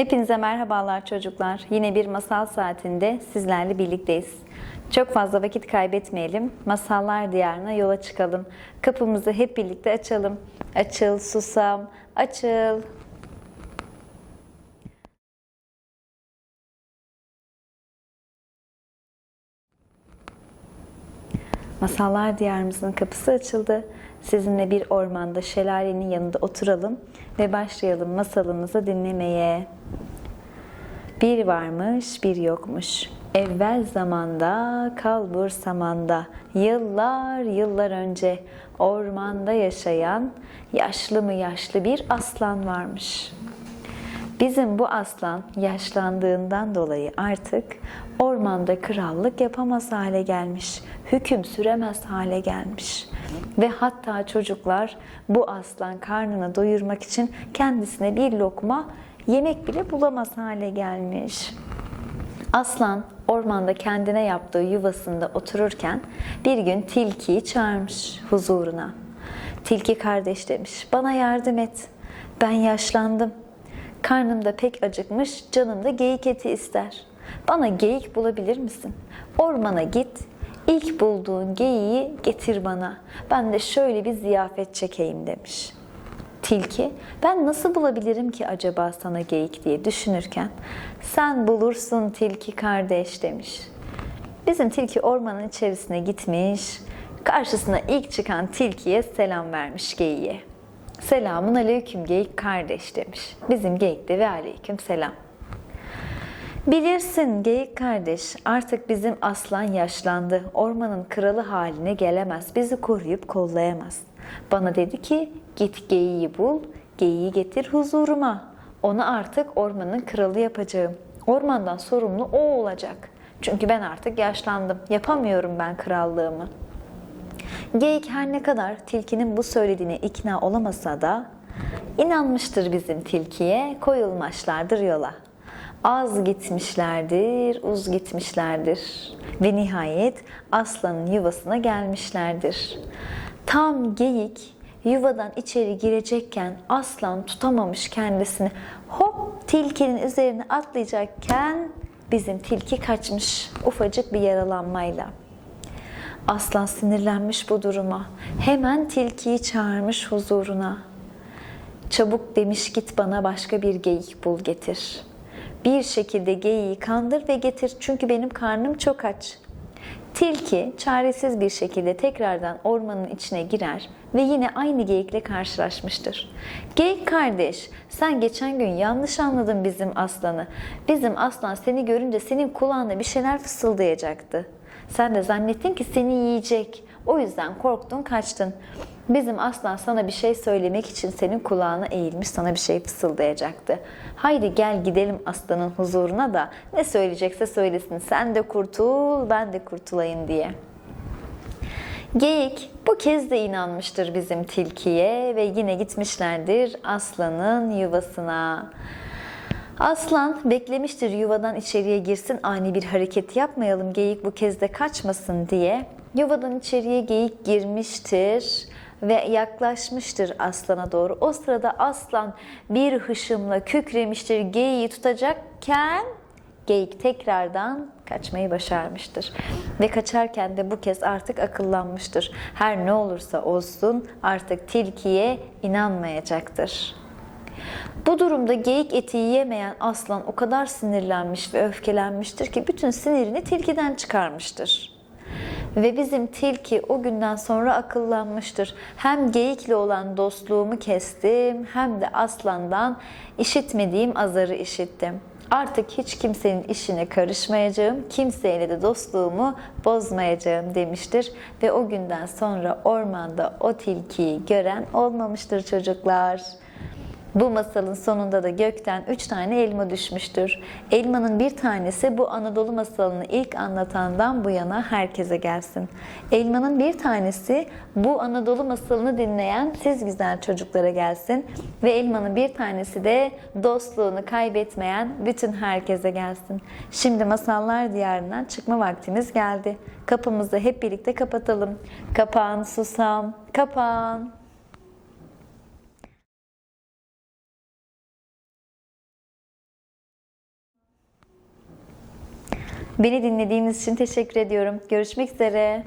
Hepinize merhabalar çocuklar. Yine bir masal saatinde sizlerle birlikteyiz. Çok fazla vakit kaybetmeyelim. Masallar diyarına yola çıkalım. Kapımızı hep birlikte açalım. Açıl susam, açıl. Masallar diyarımızın kapısı açıldı. Sizinle bir ormanda şelalenin yanında oturalım ve başlayalım masalımızı dinlemeye. Bir varmış, bir yokmuş. Evvel zamanda, kalbur samanda, yıllar yıllar önce ormanda yaşayan yaşlı mı yaşlı bir aslan varmış. Bizim bu aslan yaşlandığından dolayı artık ormanda krallık yapamaz hale gelmiş, hüküm süremez hale gelmiş. Ve hatta çocuklar bu aslan karnını doyurmak için kendisine bir lokma yemek bile bulamaz hale gelmiş. Aslan ormanda kendine yaptığı yuvasında otururken bir gün tilkiyi çağırmış huzuruna. Tilki kardeş demiş, bana yardım et. Ben yaşlandım. Karnım da pek acıkmış, canım da geyik eti ister. Bana geyik bulabilir misin? Ormana git, ilk bulduğun geyiği getir bana. Ben de şöyle bir ziyafet çekeyim demiş. Tilki, ben nasıl bulabilirim ki acaba sana geyik diye düşünürken, sen bulursun tilki kardeş demiş. Bizim tilki ormanın içerisine gitmiş, karşısına ilk çıkan tilkiye selam vermiş geyiğe. Selamun aleyküm geyik kardeş demiş. Bizim geyik de ve aleyküm selam. Bilirsin geyik kardeş artık bizim aslan yaşlandı. Ormanın kralı haline gelemez. Bizi koruyup kollayamaz. Bana dedi ki git geyiği bul, geyiği getir huzuruma. Onu artık ormanın kralı yapacağım. Ormandan sorumlu o olacak. Çünkü ben artık yaşlandım. Yapamıyorum ben krallığımı. Geyik her ne kadar tilkinin bu söylediğine ikna olamasa da inanmıştır bizim tilkiye, koyulmuşlardır yola. Az gitmişlerdir, uz gitmişlerdir ve nihayet aslanın yuvasına gelmişlerdir. Tam geyik yuvadan içeri girecekken aslan tutamamış kendisini. Hop tilkinin üzerine atlayacakken bizim tilki kaçmış ufacık bir yaralanmayla. Aslan sinirlenmiş bu duruma. Hemen tilkiyi çağırmış huzuruna. Çabuk demiş git bana başka bir geyik bul getir. Bir şekilde geyiği kandır ve getir çünkü benim karnım çok aç. Tilki çaresiz bir şekilde tekrardan ormanın içine girer ve yine aynı geyikle karşılaşmıştır. Geyik kardeş, sen geçen gün yanlış anladın bizim aslanı. Bizim aslan seni görünce senin kulağına bir şeyler fısıldayacaktı. Sen de zannettin ki seni yiyecek. O yüzden korktun, kaçtın. Bizim aslan sana bir şey söylemek için senin kulağına eğilmiş, sana bir şey fısıldayacaktı. Haydi gel gidelim aslanın huzuruna da ne söyleyecekse söylesin. Sen de kurtul, ben de kurtulayım diye. Geyik bu kez de inanmıştır bizim tilkiye ve yine gitmişlerdir aslanın yuvasına. Aslan beklemiştir yuvadan içeriye girsin ani bir hareket yapmayalım geyik bu kez de kaçmasın diye. Yuvadan içeriye geyik girmiştir ve yaklaşmıştır aslana doğru. O sırada aslan bir hışımla kükremiştir geyiği tutacakken geyik tekrardan kaçmayı başarmıştır. Ve kaçarken de bu kez artık akıllanmıştır. Her ne olursa olsun artık tilkiye inanmayacaktır. Bu durumda geyik eti yiyemeyen aslan o kadar sinirlenmiş ve öfkelenmiştir ki bütün sinirini tilkiden çıkarmıştır. Ve bizim tilki o günden sonra akıllanmıştır. Hem geyikle olan dostluğumu kestim hem de aslandan işitmediğim azarı işittim. Artık hiç kimsenin işine karışmayacağım, kimseyle de dostluğumu bozmayacağım demiştir. Ve o günden sonra ormanda o tilkiyi gören olmamıştır çocuklar. Bu masalın sonunda da gökten üç tane elma düşmüştür. Elmanın bir tanesi bu Anadolu masalını ilk anlatandan bu yana herkese gelsin. Elmanın bir tanesi bu Anadolu masalını dinleyen siz güzel çocuklara gelsin. Ve elmanın bir tanesi de dostluğunu kaybetmeyen bütün herkese gelsin. Şimdi masallar diyarından çıkma vaktimiz geldi. Kapımızı hep birlikte kapatalım. Kapan susam, kapan. Beni dinlediğiniz için teşekkür ediyorum. Görüşmek üzere.